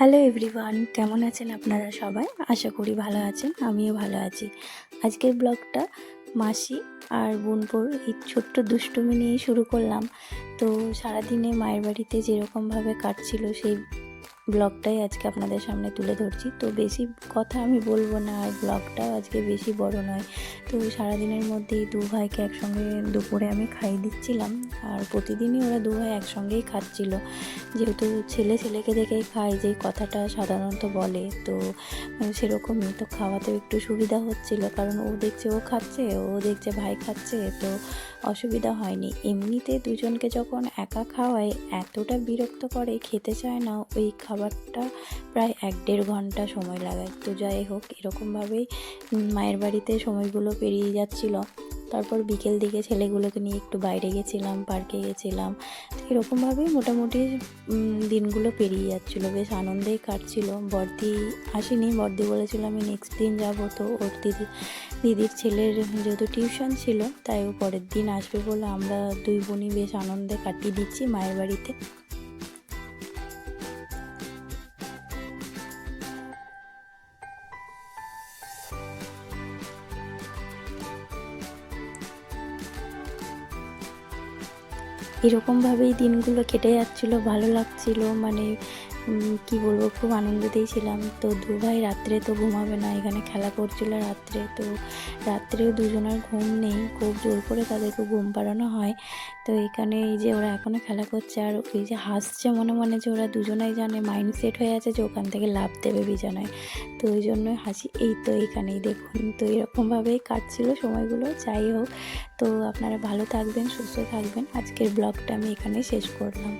Hello everyone কেমন আছেন আপনারা সবাই? আশা করি ভালো আছেন, আমিও ভালো আছি। আজকের ব্লগটা মাসি আর বোনপুর এই ছোট্ট দুষ্টুমি নিয়েই শুরু করলাম। তো সারাদিনে মায়ের বাড়িতে যেরকমভাবে কাটছিল সেই ব্লগটাই আজকে আপনাদের সামনে তুলে ধরছি। তো বেশি কথা আমি বলব না, আর ব্লগটাও আজকে বেশি বড় নয়। তো সারাদিনের মধ্যেই দু ভাইকে একসঙ্গে দুপুরে আমি খাইয়ে দিচ্ছিলাম, আর প্রতিদিনই ওরা দু ভাই একসঙ্গেই খাচ্ছিল। যেহেতু ছেলে ছেলেকে দেখেই খায় যেই কথাটা সাধারণত বলে, তো সেরকমই। তো খাওয়াতেও একটু সুবিধা হচ্ছিল, কারণ ও দেখছে ও খাচ্ছে, ও দেখছে ভাই খাচ্ছে, তো অসুবিধা হয়নি। এমনিতে দুজনকে যখন একা খাওয়ায়, এতটা বিরক্ত করে, খেতে চায় না, ওই খাবারটা প্রায় এক দেড় ঘণ্টা সময় লাগায়। তো যাই হোক, এরকমভাবেই মায়ের বাড়িতে সময়গুলো পেরিয়ে যাচ্ছিল। তারপর বিকেল দিকে ছেলেগুলোকে নিয়ে একটু বাইরে গেছিলাম, পার্কে গেছিলাম। এরকমভাবেই মোটামুটি দিনগুলো পেরিয়ে যাচ্ছিল। বেশ আনন্দেই কাটছিল। বর্দি আসেনি। বর্দি বলেছিল, আমি নেক্সট দিন যাব। তো ওর দিদি, দিদির ছেলের যেহেতু টিউশন ছিল, তাই ও পরের দিন আসবে বলে আমরা দুই বোনই বেশ আনন্দে কাটিয়ে দিচ্ছি মায়ের বাড়িতে। এরকমভাবেই দিনগুলো কেটে যাচ্ছিল ভালো লাগছিল মানে কি বলব, খুব আনন্দতেই ছিলাম। তো দু ভাই রাত্রে তো ঘুমাবে না, এখানে খেলা করছিল রাত্রে। তো রাত্রেও দুজনের ঘুম নেই, খুব জোর করে তাদেরকে ঘুম পাড়ানো হয়। তো এখানে এই যে ওরা এখনও খেলা করছে, আর ওই যে হাসছে মনে মনে যে ওরা দুজনেই জানে মাইন্ড সেট হয়ে আছে যে ওখান থেকে লাভ দেবে বিছানায় তো ওই জন্যই হাসি, এই তো এখানেই দেখুন। তো এরকমভাবেই কাটছিল সময়গুলো, যাই হোক। তো আপনারা ভালো থাকবেন, সুস্থ থাকবেন। আজকের ব্লগটা আমি এখানে শেষ করলাম।